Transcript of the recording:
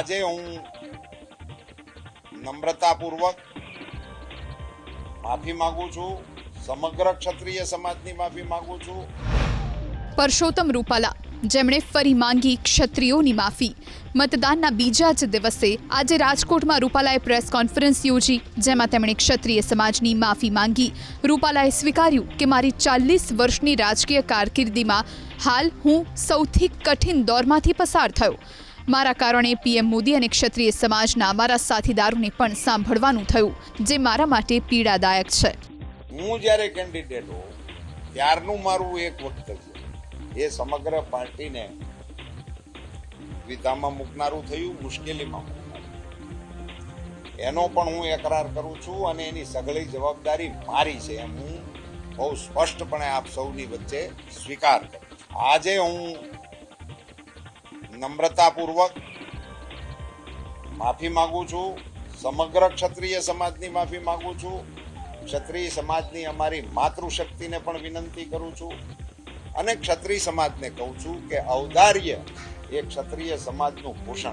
આજે હું નમ્રતાપૂર્વક માફી માંગુ છું, સમગ્ર ક્ષત્રિય સમાજની માફી માંગુ છું. પરસોત્તમ રૂપાલા, જેમણે ફરી માંગી ક્ષત્રિયોની માફી. મતદાનના બીજા જ દિવસે આજે રાજકોટમાં રૂપાલાએ પ્રેસ કોન્ફરન્સ યોજી, જેમાં તેમણે ક્ષત્રિય સમાજની માફી માંગી. રૂપાલાએ સ્વીકાર્યું કે મારી ચાલીસ વર્ષની રાજકીય કારકિર્દીમાં હાલ હું સૌથી કઠિન દોરમાંથી પસાર થયો. મારા કારણે પીએમ મોદી અને ક્ષત્રિય સમાજના મારા સાથીદારોને પણ સાંભળવાનું થયું, જે મારા માટે પીડાદાયક છે. હું જ્યારે કેન્ડિડેટ હોઉં, ત્યારનું મારું એક વક્તવ્ય એ સમગ્ર પાર્ટીને દ્વિધામાં મૂકનારું થયું, મુશ્કેલીમાં એનો પણ હું એકરાર કરું છું અને એની સઘળી જવાબદારી મારી છે એમ હું બહુ સ્પષ્ટપણે આપ સૌની વચ્ચે સ્વીકાર કરું આજે હું નમ્રતાપૂર્વક માફી માંગુ છું. સમગ્ર ક્ષત્રિય સમાજની માફી માંગુ છું. ક્ષત્રિય સમાજની અમારી માતૃશક્તિને પણ વિનંતી કરું છું અને ક્ષત્રિય સમાજને કહું છું કે ઔદાર્ય એ ક્ષત્રિય સમાજનું ભૂષણ